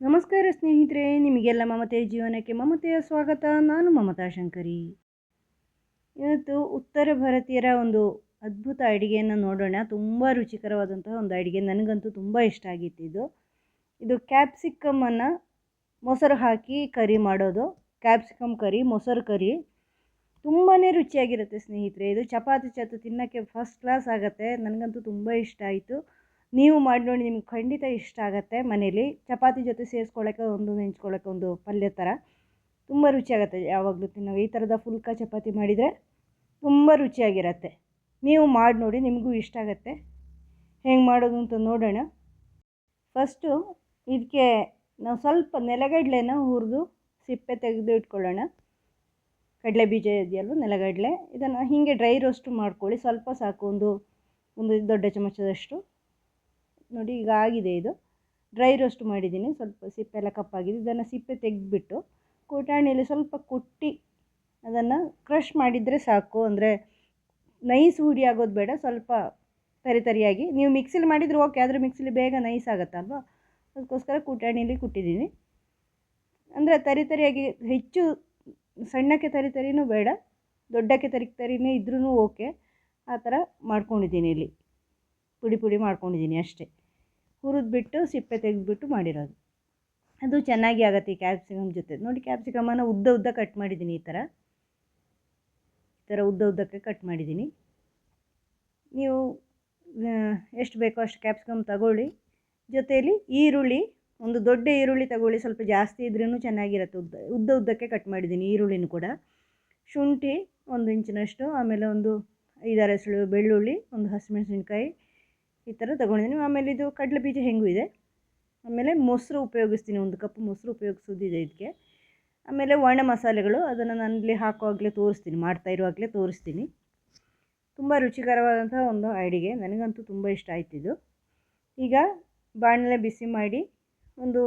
ನಮಸ್ಕಾರ ಸ್ನೇಹಿತರೆ, ನಿಮಗೆಲ್ಲ ಮಮತೆಯ ಜೀವನಕ್ಕೆ ಮಮತೆಯ ಸ್ವಾಗತ. ನಾನು ಮಮತಾ ಶಂಕರಿ. ಇವತ್ತು ಉತ್ತರ ಭಾರತೀಯರ ಒಂದು ಅದ್ಭುತ ಅಡುಗೆಯನ್ನು ನೋಡೋಣ. ತುಂಬ ರುಚಿಕರವಾದಂತಹ ಒಂದು ಅಡುಗೆ. ನನಗಂತೂ ತುಂಬ ಇಷ್ಟ ಆಗಿತ್ತು ಇದು. ಇದು ಕ್ಯಾಪ್ಸಿಕಮನ್ನು ಮೊಸರು ಹಾಕಿ ಕರಿ ಮಾಡೋದು. ಕ್ಯಾಪ್ಸಿಕಮ್ ಕರಿ, ಮೊಸರು ಕರಿ. ತುಂಬಾ ರುಚಿಯಾಗಿರುತ್ತೆ ಸ್ನೇಹಿತರೆ. ಇದು ಚಪಾತಿ ಚಾತು ತಿನ್ನೋಕ್ಕೆ ಫಸ್ಟ್ ಕ್ಲಾಸ್ ಆಗುತ್ತೆ. ನನಗಂತೂ ತುಂಬ ಇಷ್ಟ ಆಯಿತು. ನೀವು ಮಾಡಿ ನೋಡಿ, ನಿಮ್ಗೆ ಖಂಡಿತ ಇಷ್ಟ ಆಗುತ್ತೆ ಮನೇಲಿ. ಚಪಾತಿ ಜೊತೆ ಸೇರಿಸ್ಕೊಳ್ಳೋಕೆ ಒಂದು ನೆಂಚ್ಕೊಳ್ಳೋಕೆ ಒಂದು ಪಲ್ಯ ಥರ. ತುಂಬ ರುಚಿಯಾಗುತ್ತೆ ಯಾವಾಗಲೂ ತಿನ್ನೋ ಈ ಥರದ ಫುಲ್ಕ ಚಪಾತಿ ಮಾಡಿದರೆ ತುಂಬ ರುಚಿಯಾಗಿರುತ್ತೆ. ನೀವು ಮಾಡಿ ನೋಡಿ, ನಿಮಗೂ ಇಷ್ಟ ಆಗುತ್ತೆ. ಹೆಂಗೆ ಮಾಡೋದು ಅಂತ ನೋಡೋಣ. ಫಸ್ಟು ಇದಕ್ಕೆ ನಾವು ಸ್ವಲ್ಪ ನೆಲಗಡಲೆನ ಹುರಿದು ಸಿಪ್ಪೆ ತೆಗೆದು ಇಟ್ಕೊಳ್ಳೋಣ. ಕಡಲೆ ಬೀಜ ಇದೆಯಲ್ಲ ನೆಲಗಡಲೆ. ಇದನ್ನು ಹೀಗೆ ಡ್ರೈ ರೋಸ್ಟು ಮಾಡ್ಕೊಳ್ಳಿ. ಸ್ವಲ್ಪ ಸಾಕು, ಒಂದು ಒಂದು ದೊಡ್ಡ ಚಮಚದಷ್ಟು. ನೋಡಿ, ಈಗ ಆಗಿದೆ ಇದು. ಡ್ರೈ ರೋಸ್ಟ್ ಮಾಡಿದ್ದೀನಿ. ಸ್ವಲ್ಪ ಸಿಪ್ಪೆ ಎಲ್ಲ ಕಪ್ಪಾಗಿದೆ ಇದನ್ನು ಸಿಪ್ಪೆ ತೆಗೆದುಬಿಟ್ಟು ಕೋಟಾಣಿಯಲ್ಲಿ ಸ್ವಲ್ಪ ಕುಟ್ಟಿ ಅದನ್ನು ಕ್ರಷ್ ಮಾಡಿದರೆ ಸಾಕು. ಅಂದರೆ ನೈಸ್ ಹುಡಿ ಆಗೋದು ಬೇಡ. ಸ್ವಲ್ಪ ತರಿ ತರಿಯಾಗಿ. ನೀವು ಮಿಕ್ಸಿಲಿ ಮಾಡಿದರೆ ಓಕೆ ಆದರೆ ಮಿಕ್ಸಿಲಿ ಬೇಗ ನೈಸ್ ಆಗುತ್ತಲ್ವ ಅದಕ್ಕೋಸ್ಕರ ಕುಟಾಣಿಯಲ್ಲಿ ಕುಟ್ಟಿದ್ದೀನಿ. ಅಂದರೆ ತರಿ ತರಿಯಾಗಿ ಹೆಚ್ಚು ಸಣ್ಣಕ್ಕೆ ತರಿ ತರಿನೂ ಬೇಡ. ದೊಡ್ಡಕ್ಕೆ ತರಿ ತರಿನೇ ಇದ್ರೂ ಓಕೆ ಆ ಥರ ಮಾಡ್ಕೊಂಡಿದ್ದೀನಿ ಇಲ್ಲಿ. ಪುಡಿ ಪುಡಿ ಮಾಡ್ಕೊಂಡಿದ್ದೀನಿ ಅಷ್ಟೇ. ಹುರಿದ್ಬಿಟ್ಟು ಸಿಪ್ಪೆ ತೆಗೆದುಬಿಟ್ಟು ಮಾಡಿರೋದು. ಅದು ಚೆನ್ನಾಗಿ ಆಗುತ್ತೆ ಈ ಕ್ಯಾಪ್ಸಿಕಮ್ ಜೊತೆ. ನೋಡಿ ಕ್ಯಾಪ್ಸಿಕಮನ್ನು ಉದ್ದ ಉದ್ದ ಕಟ್ ಮಾಡಿದ್ದೀನಿ ಈ ಥರ. ಈ ಥರ ಉದ್ದ ಉದ್ದಕ್ಕೆ ಕಟ್ ಮಾಡಿದ್ದೀನಿ. ನೀವು ಎಷ್ಟು ಬೇಕೋ ಅಷ್ಟು ಕ್ಯಾಪ್ಸಿಕಮ್ ತಗೊಳ್ಳಿ. ಜೊತೆಯಲ್ಲಿ ಈರುಳ್ಳಿ, ಒಂದು ದೊಡ್ಡ ಈರುಳ್ಳಿ ತಗೊಳ್ಳಿ. ಸ್ವಲ್ಪ ಜಾಸ್ತಿ ಇದ್ರೂ ಚೆನ್ನಾಗಿರುತ್ತೆ. ಉದ್ದ ಉದ್ದ ಉದ್ದಕ್ಕೆ ಕಟ್ ಮಾಡಿದ್ದೀನಿ ಈರುಳ್ಳಿನೂ ಕೂಡ. ಶುಂಠಿ ಒಂದು ಇಂಚಿನಷ್ಟು, ಆಮೇಲೆ ಒಂದು ಐದಾರು ಹೆಸಳು ಬೆಳ್ಳುಳ್ಳಿ, ಒಂದು ಹಸಿಮೆಣಸಿನ್ಕಾಯಿ ಈ ಥರ ತೊಗೊಂಡಿದ್ದೀನಿ. ಆಮೇಲೆ ಇದು ಕಡಲೆ ಬೀಜ ಹೆಂಗೂ ಇದೆ. ಆಮೇಲೆ ಮೊಸರು ಉಪಯೋಗಿಸ್ತೀನಿ, ಒಂದು ಕಪ್ ಮೊಸರು ಉಪಯೋಗಿಸೋದಿದೆ ಇದಕ್ಕೆ. ಆಮೇಲೆ ಒಣ ಮಸಾಲೆಗಳು, ಅದನ್ನು ನಾನು ಇಲ್ಲಿ ಹಾಕುವಾಗಲೇ ತೋರಿಸ್ತೀನಿ, ಮಾಡ್ತಾ ಇರುವಾಗಲೇ ತೋರಿಸ್ತೀನಿ. ತುಂಬ ರುಚಿಕರವಾದಂತಹ ಒಂದು ಅಡಿಗೆ, ನನಗಂತೂ ತುಂಬ ಇಷ್ಟ ಆಯ್ತಿದ್ದು ಈಗ ಬಾಣಲೆ ಬಿಸಿ ಮಾಡಿ ಒಂದು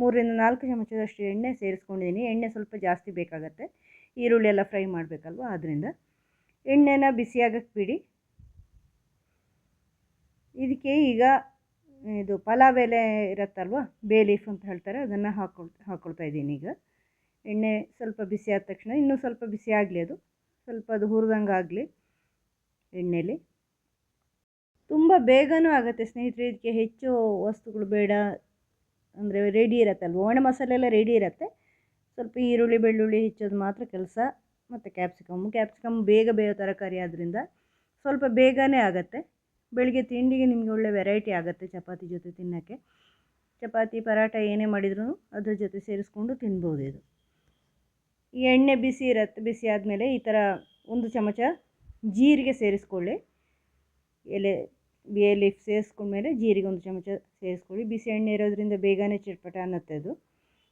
ಮೂರರಿಂದ ನಾಲ್ಕು ಚಮಚದಷ್ಟು ಎಣ್ಣೆ ಸೇರಿಸ್ಕೊಂಡಿದ್ದೀನಿ. ಎಣ್ಣೆ ಸ್ವಲ್ಪ ಜಾಸ್ತಿ ಬೇಕಾಗತ್ತೆ. ಈರುಳ್ಳಿ ಎಲ್ಲ ಫ್ರೈ ಮಾಡಬೇಕಲ್ವ? ಆದ್ದರಿಂದ ಎಣ್ಣೆನ ಬಿಸಿಯಾಗಕ್ಕೆ ಬಿಡಿ. ಇದಕ್ಕೆ ಈಗ ಇದು ಪಲಾವ್ ಎಲೆ ಇರುತ್ತಲ್ವ? ಬೇ ಲೀಫ್ ಅಂತ ಹೇಳ್ತಾರೆ, ಅದನ್ನು ಹಾಕೊಳ್ ಹಾಕ್ಕೊಳ್ತಾ ಇದ್ದೀನಿ ಈಗ. ಎಣ್ಣೆ ಸ್ವಲ್ಪ ಬಿಸಿ ಆದ ತಕ್ಷಣ, ಇನ್ನೂ ಸ್ವಲ್ಪ ಬಿಸಿ ಆಗಲಿ ಅದು. ಸ್ವಲ್ಪ ಅದು ಹುರಿದಂಗೆ ಆಗಲಿ ಎಣ್ಣೆಲಿ. ತುಂಬ ಬೇಗನೂ ಆಗುತ್ತೆ ಸ್ನೇಹಿತರೆ, ಇದಕ್ಕೆ ಹೆಚ್ಚು ವಸ್ತುಗಳು ಬೇಡ ಅಂದರೆ ರೆಡಿ ಇರತ್ತಲ್ವ? ಒಣ ಮಸಾಲೆ ಎಲ್ಲ ರೆಡಿ ಇರುತ್ತೆ. ಸ್ವಲ್ಪ ಈರುಳ್ಳಿ, ಬೆಳ್ಳುಳ್ಳಿ ಹೆಚ್ಚೋದು ಮಾತ್ರ ಕೆಲಸ. ಮತ್ತು ಕ್ಯಾಪ್ಸಿಕಮ್ ಕ್ಯಾಪ್ಸಿಕಮ್ ಬೇಗ ಬೇಯೋ ತರಕಾರಿ ಆದ್ದರಿಂದ ಸ್ವಲ್ಪ ಬೇಗನೆ ಆಗುತ್ತೆ. ಬೆಳಿಗ್ಗೆ ತಿಂಡಿಗೆ ನಿಮಗೆ ಒಳ್ಳೆ ವೆರೈಟಿ ಆಗುತ್ತೆ ಚಪಾತಿ ಜೊತೆ ತಿನ್ನೋಕ್ಕೆ. ಚಪಾತಿ ಪರಾಟ ಏನೇ ಮಾಡಿದ್ರೂ ಅದ್ರ ಜೊತೆ ಸೇರಿಸ್ಕೊಂಡು ತಿನ್ಬೋದು ಇದು. ಈ ಎಣ್ಣೆ ಬಿಸಿ ಇರತ್ತೆ ಬಿಸಿ ಆದಮೇಲೆ ಈ ಥರ ಒಂದು ಚಮಚ ಜೀರಿಗೆ ಸೇರಿಸ್ಕೊಳ್ಳಿ. ಎಲೆ ಬೇ ಲೀಫ್ ಸೇರಿಸ್ಕೊಂಡ್ಮೇಲೆ ಜೀರಿಗೆ ಒಂದು ಚಮಚ ಸೇರಿಸ್ಕೊಳ್ಳಿ. ಬಿಸಿ ಎಣ್ಣೆ ಇರೋದ್ರಿಂದ ಬೇಗನೆ ಚಿಟ್ಪಟ ಅನ್ನತ್ತೆ ಅದು.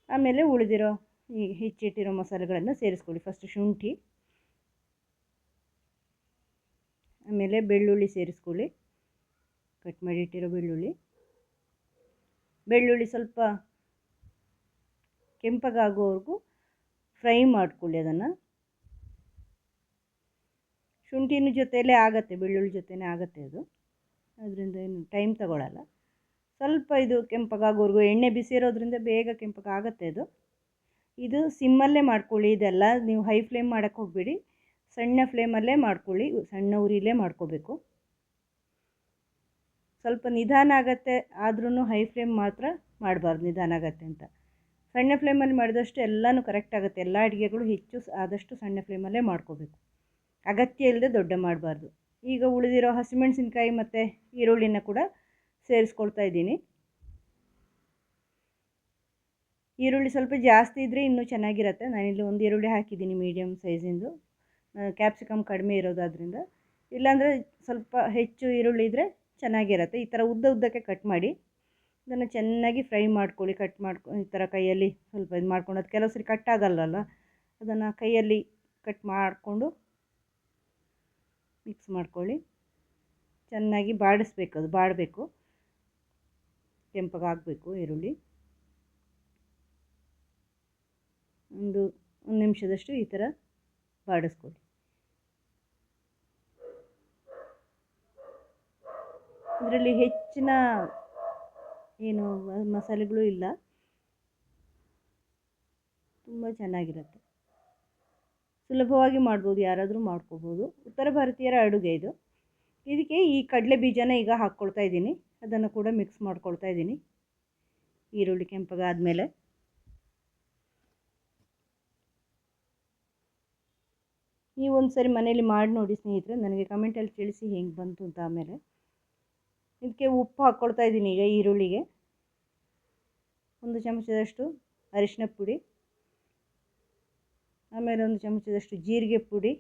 ಆಮೇಲೆ ಉಳಿದಿರೋ ಈ ಹೆಚ್ಚಿಟ್ಟಿರೋ ಮಸಾಲೆಗಳನ್ನು ಸೇರಿಸ್ಕೊಳ್ಳಿ. ಫಸ್ಟ್ ಶುಂಠಿ, ಆಮೇಲೆ ಬೆಳ್ಳುಳ್ಳಿ ಸೇರಿಸ್ಕೊಳ್ಳಿ. ಕಟ್ ಮಾಡಿಟ್ಟಿರೋ ಬೆಳ್ಳುಳ್ಳಿ. ಬೆಳ್ಳುಳ್ಳಿ ಸ್ವಲ್ಪ ಕೆಂಪಗಾಗೋವರೆಗೂ ಫ್ರೈ ಮಾಡ್ಕೊಳ್ಳಿ ಅದನ್ನು. ಶುಂಠಿನ ಜೊತೆಯಲ್ಲೇ ಆಗುತ್ತೆ, ಬೆಳ್ಳುಳ್ಳಿ ಜೊತೆನೇ ಆಗತ್ತೆ ಅದು. ಅದರಿಂದ ಏನು ಟೈಮ್ ತಗೊಳ್ಳಲ್ಲ ಸ್ವಲ್ಪ ಇದು ಕೆಂಪಗಾಗೋವರೆಗೂ ಎಣ್ಣೆ ಬಿಸಿ ಇರೋದ್ರಿಂದ ಬೇಗ ಕೆಂಪಗಾಗತ್ತೆ ಅದು. ಇದು ಸಿಮ್ಮಲ್ಲೇ ಮಾಡ್ಕೊಳ್ಳಿ, ಇದೆಲ್ಲ ನೀವು ಹೈ ಫ್ಲೇಮ್ ಮಾಡೋಕ್ಕೆ ಹೋಗಬೇಡಿ. ಸಣ್ಣ ಫ್ಲೇಮಲ್ಲೇ ಮಾಡ್ಕೊಳ್ಳಿ, ಸಣ್ಣ ಉರಿಲೇ ಮಾಡ್ಕೋಬೇಕು. ಸ್ವಲ್ಪ ನಿಧಾನ ಆಗತ್ತೆ ಆದ್ರೂ ಹೈ ಫ್ಲೇಮ್ ಮಾತ್ರ ಮಾಡಬಾರ್ದು, ನಿಧಾನ ಆಗತ್ತೆ ಅಂತ. ಸಣ್ಣ ಫ್ಲೇಮಲ್ಲಿ ಮಾಡಿದಷ್ಟು ಎಲ್ಲನೂ ಕರೆಕ್ಟ್ ಆಗುತ್ತೆ, ಎಲ್ಲ ಅಡುಗೆಗಳು ಹೆಚ್ಚು ಆದಷ್ಟು ಸಣ್ಣ ಫ್ಲೇಮಲ್ಲೇ ಮಾಡ್ಕೋಬೇಕು. ಅಗತ್ಯ ಇಲ್ಲದೆ ದೊಡ್ಡ ಮಾಡಬಾರ್ದು. ಈಗ ಉಳಿದಿರೋ ಹಸಿಮೆಣಸಿನ್ಕಾಯಿ ಮತ್ತು ಈರುಳ್ಳಿನ ಕೂಡ ಸೇರಿಸ್ಕೊಳ್ತಾ ಇದ್ದೀನಿ. ಈರುಳ್ಳಿ ಸ್ವಲ್ಪ ಜಾಸ್ತಿ ಇದ್ದರೆ ಇನ್ನೂ ಚೆನ್ನಾಗಿರುತ್ತೆ. ನಾನಿಲ್ಲಿ ಒಂದು ಈರುಳ್ಳಿ ಹಾಕಿದ್ದೀನಿ ಮೀಡಿಯಮ್ ಸೈಜಿಂದು ಕ್ಯಾಪ್ಸಿಕಮ್ ಕಡಿಮೆ ಇರೋದಾದ್ರಿಂದ. ಇಲ್ಲಾಂದರೆ ಸ್ವಲ್ಪ ಹೆಚ್ಚು ಈರುಳ್ಳಿ ಇದ್ದರೆ ಚೆನ್ನಾಗಿರುತ್ತೆ. ಈ ಥರ ಉದ್ದ ಉದ್ದಕ್ಕೆ ಕಟ್ ಮಾಡಿ, ಇದನ್ನು ಚೆನ್ನಾಗಿ ಫ್ರೈ ಮಾಡ್ಕೊಳ್ಳಿ. ಕಟ್ ಮಾಡ್ಕೊ, ಈ ಥರ ಕೈಯಲ್ಲಿ ಸ್ವಲ್ಪ ಇದು ಮಾಡ್ಕೊಂಡು, ಅದು ಕೆಲವು ಸರಿ ಕಟ್ ಆಗಲ್ಲಲ್ಲ? ಅದನ್ನು ಕೈಯಲ್ಲಿ ಕಟ್ ಮಾಡಿಕೊಂಡು ಮಿಕ್ಸ್ ಮಾಡ್ಕೊಳ್ಳಿ. ಚೆನ್ನಾಗಿ ಬಾಡಿಸ್ಬೇಕು, ಅದು ಬಾಡಬೇಕು. ಕೆಂಪಗಾಗಬೇಕು ಈರುಳ್ಳಿ. ಒಂದು ಒಂದು ನಿಮಿಷದಷ್ಟು ಈ ಥರ ಬಾಡಿಸ್ಕೊಳ್ಳಿ. ಇದರಲ್ಲಿ ಹೆಚ್ಚಿನ ಏನು ಮಸಾಲೆಗಳು ಇಲ್ಲ. ತುಂಬ ಚೆನ್ನಾಗಿರುತ್ತೆ. ಸುಲಭವಾಗಿ ಮಾಡ್ಬೋದು, ಯಾರಾದರೂ ಮಾಡ್ಕೋಬೋದು. ಉತ್ತರ ಭಾರತೀಯರ ಅಡುಗೆ ಇದು. ಇದಕ್ಕೆ ಈ ಕಡಲೆ ಬೀಜನ ಈಗ ಹಾಕ್ಕೊಳ್ತಾ ಇದ್ದೀನಿ. ಅದನ್ನು ಕೂಡ ಮಿಕ್ಸ್ ಮಾಡ್ಕೊಳ್ತಾ ಇದ್ದೀನಿ. ಈರುಳ್ಳಿ ಕೆಂಪಗಾದಮೇಲೆ. ನೀವು ಒಂದು ಸರಿ ಮನೇಲಿ ಮಾಡಿ ನೋಡಿ ಸ್ನೇಹಿತರೆ, ನನಗೆ ಕಮೆಂಟಲ್ಲಿ ತಿಳಿಸಿ ಹೆಂಗೆ ಬಂತು ಅಂತ ಆಮೇಲೆ. ಇದಕ್ಕೆ ಉಪ್ಪು ಹಾಕ್ಕೊಳ್ತಾ ಇದ್ದೀನಿ ಈಗ ಈರುಳ್ಳಿಗೆ. ಒಂದು ಚಮಚದಷ್ಟು ಅರಿಶಿನ ಪುಡಿ. ಆಮೇಲೆ ಒಂದು ಚಮಚದಷ್ಟು ಜೀರಿಗೆ ಪುಡಿ.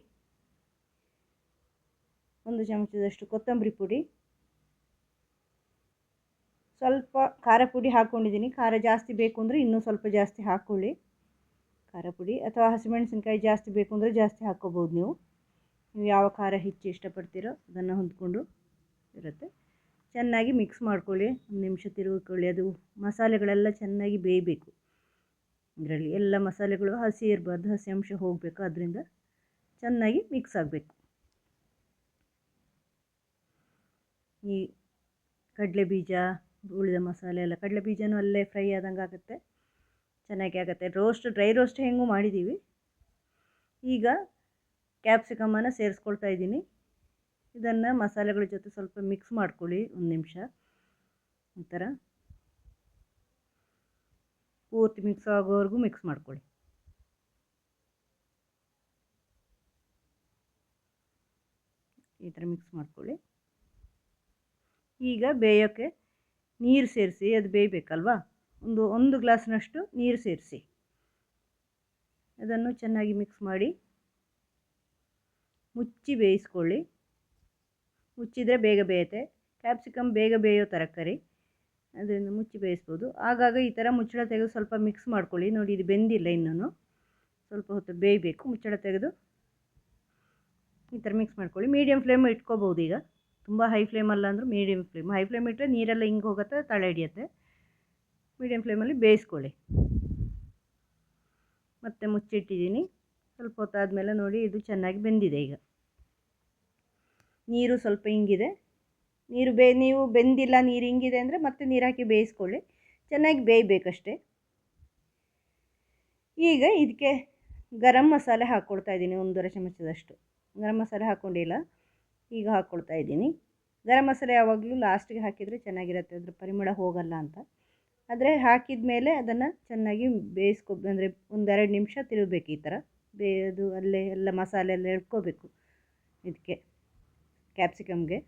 ಒಂದು ಚಮಚದಷ್ಟು ಕೊತ್ತಂಬರಿ ಪುಡಿ. ಸ್ವಲ್ಪ ಖಾರ ಪುಡಿ ಹಾಕ್ಕೊಂಡಿದ್ದೀನಿ ಖಾರ ಜಾಸ್ತಿ ಬೇಕು ಅಂದರೆ ಇನ್ನೂ ಸ್ವಲ್ಪ ಜಾಸ್ತಿ ಹಾಕ್ಕೊಳ್ಳಿ ಖಾರ ಪುಡಿ ಅಥವಾ ಹಸಿಮೆಣಸಿನ್ಕಾಯಿ ಜಾಸ್ತಿ ಬೇಕು ಅಂದರೆ ಜಾಸ್ತಿ ಹಾಕ್ಕೋಬೋದು ನೀವು. ನೀವು ಯಾವ ಖಾರ ಹೆಚ್ಚು ಇಷ್ಟಪಡ್ತೀರೋ ಅದನ್ನು ಹೊಂದ್ಕೊಂಡು ಇರುತ್ತೆ. ಚೆನ್ನಾಗಿ ಮಿಕ್ಸ್ ಮಾಡ್ಕೊಳ್ಳಿ. ಒಂದು ನಿಮಿಷ ತಿರುಗಿಕೊಳ್ಳಿ. ಅದು ಮಸಾಲೆಗಳೆಲ್ಲ ಚೆನ್ನಾಗಿ ಬೇಯಬೇಕು. ಇದರಲ್ಲಿ ಎಲ್ಲ ಮಸಾಲೆಗಳು ಹಸಿ ಇರಬಾರ್ದು. ಹಸಿ ಅಂಶ ಹೋಗಬೇಕು. ಅದರಿಂದ ಚೆನ್ನಾಗಿ ಮಿಕ್ಸ್ ಆಗಬೇಕು. ಈ ಕಡಲೆ ಬೀಜ ಉಳಿದ ಮಸಾಲೆ ಎಲ್ಲ. ಕಡಲೆ ಬೀಜನೂ ಅಲ್ಲೇ ಫ್ರೈ ಆದಂಗೆ ಆಗುತ್ತೆ. ಚೆನ್ನಾಗಿ ಆಗುತ್ತೆ. ರೋಸ್ಟ್ ಡ್ರೈ ರೋಸ್ಟ್ ಹೆಂಗೂ ಮಾಡಿದ್ದೀವಿ. ಈಗ ಕ್ಯಾಪ್ಸಿಕಮನ್ನು ಸೇರಿಸ್ಕೊಳ್ತಾ ಇದ್ದೀನಿ. ಇದನ್ನು ಮಸಾಲೆಗಳ ಜೊತೆ ಸ್ವಲ್ಪ ಮಿಕ್ಸ್ ಮಾಡ್ಕೊಳ್ಳಿ ಒಂದು ನಿಮಿಷ. ಈ ಥರ ಪೂರ್ತಿ ಮಿಕ್ಸ್ ಆಗೋವರೆಗೂ ಮಿಕ್ಸ್ ಮಾಡ್ಕೊಳ್ಳಿ. ಈ ಥರ ಮಿಕ್ಸ್ ಮಾಡ್ಕೊಳ್ಳಿ. ಈಗ ಬೇಯೋಕ್ಕೆ ನೀರು ಸೇರಿಸಿ, ಅದು ಬೇಯಬೇಕಲ್ವಾ? ಒಂದು ಒಂದು ಗ್ಲಾಸ್ನಷ್ಟು ನೀರು ಸೇರಿಸಿ. ಅದನ್ನು ಚೆನ್ನಾಗಿ ಮಿಕ್ಸ್ ಮಾಡಿ ಮುಚ್ಚಿ ಬೇಯಿಸ್ಕೊಳ್ಳಿ. ಮುಚ್ಚಿದರೆ ಬೇಗ ಬೇಯುತ್ತೆ. ಕ್ಯಾಪ್ಸಿಕಮ್ ಬೇಗ ಬೇಯೋ ತರಕಾರಿ ಅದರಿಂದ ಮುಚ್ಚಿ ಬೇಯಿಸ್ಬೋದು. ಆಗಾಗ ಈ ಥರ ಮುಚ್ಚಳ ತೆಗೆದು ಸ್ವಲ್ಪ ಮಿಕ್ಸ್ ಮಾಡ್ಕೊಳ್ಳಿ. ನೋಡಿ, ಇದು ಬೆಂದಿಲ್ಲ ಇನ್ನೂ ಸ್ವಲ್ಪ ಹೊತ್ತು ಬೇಯಬೇಕು. ಮುಚ್ಚಳ ತೆಗೆದು ಈ ಥರ ಮಿಕ್ಸ್ ಮಾಡ್ಕೊಳ್ಳಿ. ಮೀಡಿಯಮ್ ಫ್ಲೇಮ್ ಇಟ್ಕೋಬೋದು ಈಗ. ತುಂಬ ಹೈ ಫ್ಲೇಮ್ ಅಲ್ಲ ಅಂದರೂ ಮೀಡಿಯಮ್ ಫ್ಲೇಮ್ ಹೈ ಫ್ಲೇಮ್ ಇಟ್ಟರೆ ನೀರೆಲ್ಲ ಹಿಂಗೆ ಹೋಗುತ್ತೆ, ತಳೆ ಹಿಡಿಯುತ್ತೆ. ಮೀಡಿಯಮ್ ಫ್ಲೇಮಲ್ಲಿ ಬೇಯಿಸ್ಕೊಳ್ಳಿ. ಮತ್ತೆ ಮುಚ್ಚಿಟ್ಟಿದ್ದೀನಿ. ಸ್ವಲ್ಪ ಹೊತ್ತಾದಮೇಲೆ ನೋಡಿ, ಇದು ಚೆನ್ನಾಗಿ ಬೆಂದಿದೆ ಈಗ. ನೀರು ಸ್ವಲ್ಪ ಹಿಂಗಿದೆ ನೀರು ಬೇ, ನೀವು ಬೆಂದಿಲ್ಲ, ನೀರು ಹಿಂಗಿದೆ ಅಂದರೆ ಮತ್ತೆ ನೀರು ಹಾಕಿ ಬೇಯಿಸ್ಕೊಳ್ಳಿ. ಚೆನ್ನಾಗಿ ಬೇಯಬೇಕಷ್ಟೇ. ಈಗ ಇದಕ್ಕೆ ಗರಂ ಮಸಾಲೆ ಹಾಕ್ಕೊಳ್ತಾ ಇದ್ದೀನಿ, ಒಂದೂವರೆ ಚಮಚದಷ್ಟು. ಗರಂ ಮಸಾಲೆ ಹಾಕ್ಕೊಂಡಿಲ್ಲ ಈಗ ಹಾಕ್ಕೊಳ್ತಾ ಇದ್ದೀನಿ. ಗರಂ ಮಸಾಲೆ ಯಾವಾಗಲೂ ಲಾಸ್ಟಿಗೆ ಹಾಕಿದರೆ ಚೆನ್ನಾಗಿರುತ್ತೆ, ಅದ್ರ ಪರಿಮಳ ಹೋಗಲ್ಲ ಅಂತ. ಆದರೆ ಹಾಕಿದ ಮೇಲೆ ಅದನ್ನು ಚೆನ್ನಾಗಿ ಬೇಯಿಸ್ಕೊ, ಅಂದರೆ ಒಂದೆರಡು ನಿಮಿಷ ತಿರುಗಬೇಕು ಈ ಥರ. ಬೇಯೋದು, ಅಲ್ಲೇ ಎಲ್ಲ ಮಸಾಲೆ ಎಲ್ಲ ಎಳ್ಕೋಬೇಕು ಇದಕ್ಕೆ. ಕ್ಯಾಪ್ಸಿಕಮ್ಗೆ.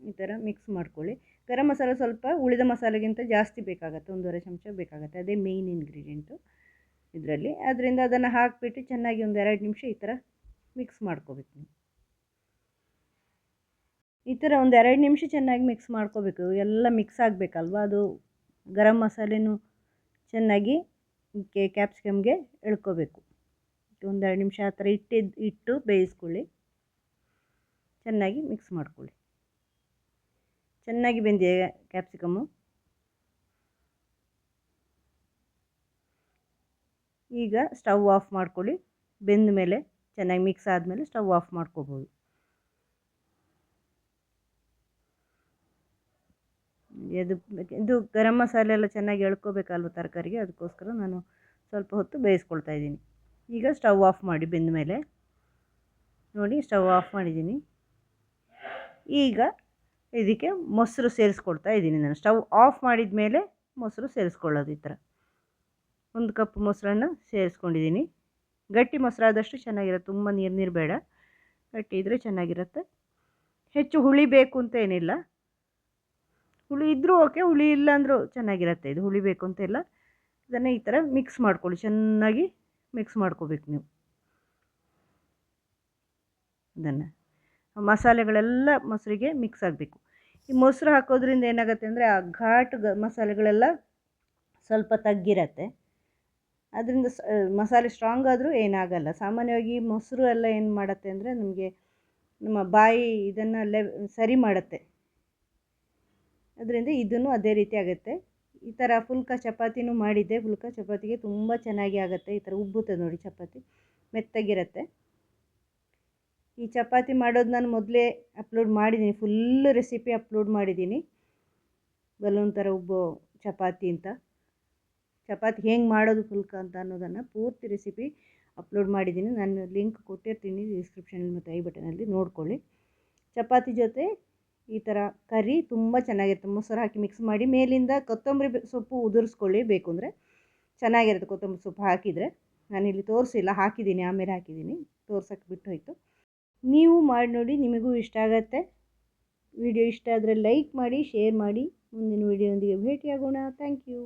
ಈ ಥರ ಮಿಕ್ಸ್ ಮಾಡ್ಕೊಳ್ಳಿ. ಗರಂ ಮಸಾಲೆ ಸ್ವಲ್ಪ ಉಳಿದ ಮಸಾಲೆಗಿಂತ ಜಾಸ್ತಿ ಬೇಕಾಗುತ್ತೆ, ಒಂದೂವರೆ ಚಮಚ ಬೇಕಾಗುತ್ತೆ. ಅದೇ ಮೇಯ್ನ್ ಇಂಗ್ರೀಡಿಯೆಂಟು ಇದರಲ್ಲಿ. ಅದರಿಂದ ಅದನ್ನು ಹಾಕಿಬಿಟ್ಟು ಚೆನ್ನಾಗಿ ಒಂದು ಎರಡು ನಿಮಿಷ ಈ ಥರ ಮಿಕ್ಸ್ ಮಾಡ್ಕೋಬೇಕು ನೀವು. ಈ ಥರ ಒಂದು ಎರಡು ನಿಮಿಷ ಚೆನ್ನಾಗಿ ಮಿಕ್ಸ್ ಮಾಡ್ಕೋಬೇಕು. ಎಲ್ಲ ಮಿಕ್ಸ್ ಆಗಬೇಕಲ್ವ? ಅದು ಗರಂ ಮಸಾಲೆನೂ ಚೆನ್ನಾಗಿ ಕ್ಯಾಪ್ಸಿಕಮ್ಗೆ ಎಳ್ಕೋಬೇಕು. ಒಂದೆರಡು ನಿಮಿಷ ಆ ಥರ ಇಟ್ಟಿದ್ದು ಇಟ್ಟು ಬೇಯಿಸ್ಕೊಳ್ಳಿ. ಚೆನ್ನಾಗಿ ಮಿಕ್ಸ್ ಮಾಡ್ಕೊಳ್ಳಿ. ಚೆನ್ನಾಗಿ ಬೆಂದಿದೆ ಕ್ಯಾಪ್ಸಿಕಮ್ಮು ಈಗ ಸ್ಟವ್ ಆಫ್ ಮಾಡ್ಕೊಳ್ಳಿ. ಬೆಂದ ಮೇಲೆ ಚೆನ್ನಾಗಿ ಮಿಕ್ಸ್ ಆದಮೇಲೆ ಸ್ಟವ್ ಆಫ್ ಮಾಡ್ಕೋಬೋದು. ಇದು ಇದು ಗರಂ ಮಸಾಲೆ ಎಲ್ಲ ಚೆನ್ನಾಗಿ ಎಳ್ಕೋಬೇಕಲ್ವ ತರಕಾರಿಗೆ? ಅದಕ್ಕೋಸ್ಕರ ನಾನು ಸ್ವಲ್ಪ ಹೊತ್ತು ಬೇಯಿಸ್ಕೊಳ್ತಾ ಇದ್ದೀನಿ. ಈಗ ಸ್ಟವ್ ಆಫ್ ಮಾಡಿ ಬೆಂದ ಮೇಲೆ. ನೋಡಿ ಸ್ಟವ್ ಆಫ್ ಮಾಡಿದ್ದೀನಿ. ಈಗ ಇದಕ್ಕೆ ಮೊಸರು ಸೇರಿಸ್ಕೊಳ್ತಾ ಇದ್ದೀನಿ ನಾನು. ಸ್ಟವ್ ಆಫ್ ಮಾಡಿದ ಮೇಲೆ ಮೊಸರು ಸೇರಿಸ್ಕೊಳ್ಳೋದು ಈ ಥರ. ಒಂದು ಕಪ್ ಮೊಸರನ್ನು ಸೇರಿಸ್ಕೊಂಡಿದ್ದೀನಿ. ಗಟ್ಟಿ ಮೊಸರಾದಷ್ಟು ಚೆನ್ನಾಗಿರುತ್ತೆ. ತುಂಬ ನೀರು ನೀರು ಬೇಡ. ಗಟ್ಟಿ ಇದ್ದರೆ ಚೆನ್ನಾಗಿರುತ್ತೆ. ಹೆಚ್ಚು ಹುಳಿ ಬೇಕು ಅಂತ ಏನಿಲ್ಲ. ಹುಳಿ ಇದ್ದರೂ ಓಕೆ, ಹುಳಿ ಇಲ್ಲಾಂದರೂ ಚೆನ್ನಾಗಿರುತ್ತೆ. ಇದು ಹುಳಿ ಬೇಕು ಅಂತ ಇಲ್ಲ. ಇದನ್ನು ಈ ಥರ ಮಿಕ್ಸ್ ಮಾಡ್ಕೊಳ್ಳಿ. ಚೆನ್ನಾಗಿ ಮಿಕ್ಸ್ ಮಾಡ್ಕೋಬೇಕು ನೀವು. ಇದನ್ನು ಮಸಾಲೆಗಳೆಲ್ಲ ಮೊಸರಿಗೆ ಮಿಕ್ಸ್ ಆಗಬೇಕು. ಈ ಮೊಸರು ಹಾಕೋದ್ರಿಂದ ಏನಾಗುತ್ತೆ ಅಂದರೆ ಆ ಘಾಟ್ ಮಸಾಲೆಗಳೆಲ್ಲ ಸ್ವಲ್ಪ ತಗ್ಗಿರತ್ತೆ. ಅದರಿಂದ ಮಸಾಲೆ ಸ್ಟ್ರಾಂಗ್ ಆದರೂ ಏನಾಗಲ್ಲ. ಸಾಮಾನ್ಯವಾಗಿ ಮೊಸರು ಎಲ್ಲ ಏನು ಮಾಡುತ್ತೆ ಅಂದರೆ ನಮಗೆ ನಮ್ಮ ಬಾಯಿ ಇದನ್ನು ಲೆವ್ ಸರಿ ಮಾಡುತ್ತೆ. ಅದರಿಂದ ಇದನ್ನು ಅದೇ ರೀತಿ ಆಗುತ್ತೆ. ಈ ಥರ ಫುಲ್ಕ ಚಪಾತಿನೂ ಮಾಡಿದ್ದೆ. ಫುಲ್ಕ ಚಪಾತಿಗೆ ತುಂಬ ಚೆನ್ನಾಗಿ ಆಗುತ್ತೆ. ಈ ಥರ ಉಬ್ಬುತ್ತೆ ನೋಡಿ ಚಪಾತಿ. ಮೆತ್ತಗಿರುತ್ತೆ. ಈ ಚಪಾತಿ ಮಾಡೋದು ನಾನು ಮೊದಲೇ ಅಪ್ಲೋಡ್ ಮಾಡಿದ್ದೀನಿ ಫುಲ್ ರೆಸಿಪಿ ಅಪ್ಲೋಡ್ ಮಾಡಿದ್ದೀನಿ ಬಲೂನ್ ಥರ ಉಬ್ಬೋ ಚಪಾತಿ ಅಂತ. ಚಪಾತಿ ಹೆಂಗೆ ಮಾಡೋದು ಫುಲ್ಕ ಅಂತ ಅನ್ನೋದನ್ನು ಪೂರ್ತಿ ರೆಸಿಪಿ ಅಪ್ಲೋಡ್ ಮಾಡಿದ್ದೀನಿ ನಾನು ಲಿಂಕ್ ಕೊಟ್ಟಿರ್ತೀನಿ ಡಿಸ್ಕ್ರಿಪ್ಷನಲ್ಲಿ ಮತ್ತು ಐ ಬಟನಲ್ಲಿ ನೋಡ್ಕೊಳ್ಳಿ. ಚಪಾತಿ ಜೊತೆ ಈ ಥರ ಕರಿ ತುಂಬ ಚೆನ್ನಾಗಿರುತ್ತೆ. ಮೊಸರು ಹಾಕಿ ಮಿಕ್ಸ್ ಮಾಡಿ ಮೇಲಿಂದ ಕೊತ್ತಂಬರಿ ಸೊಪ್ಪು ಉದುರಿಸ್ಕೊಳ್ಳಿ ಬೇಕು ಅಂದರೆ ಚೆನ್ನಾಗಿರುತ್ತೆ ಕೊತ್ತಂಬರಿ ಸೊಪ್ಪು ಹಾಕಿದರೆ. ನಾನಿಲ್ಲಿ ತೋರಿಸಿಲ್ಲ, ಹಾಕಿದ್ದೀನಿ, ಆಮೇಲೆ ಹಾಕಿದ್ದೀನಿ. ತೋರ್ಸೋಕ್ಕೆ ಬಿಟ್ಟು ಹೋಯಿತು ನೀವು ಮಾಡಿ ನೋಡಿ, ನಿಮಗೂ ಇಷ್ಟ ಆಗತ್ತೆ. ವಿಡಿಯೋ ಇಷ್ಟ ಆದರೆ ಲೈಕ್ ಮಾಡಿ, ಶೇರ್ ಮಾಡಿ. ಮುಂದಿನ ವಿಡಿಯೋದೊಂದಿಗೆ ಭೇಟಿಯಾಗೋಣ. Thank you.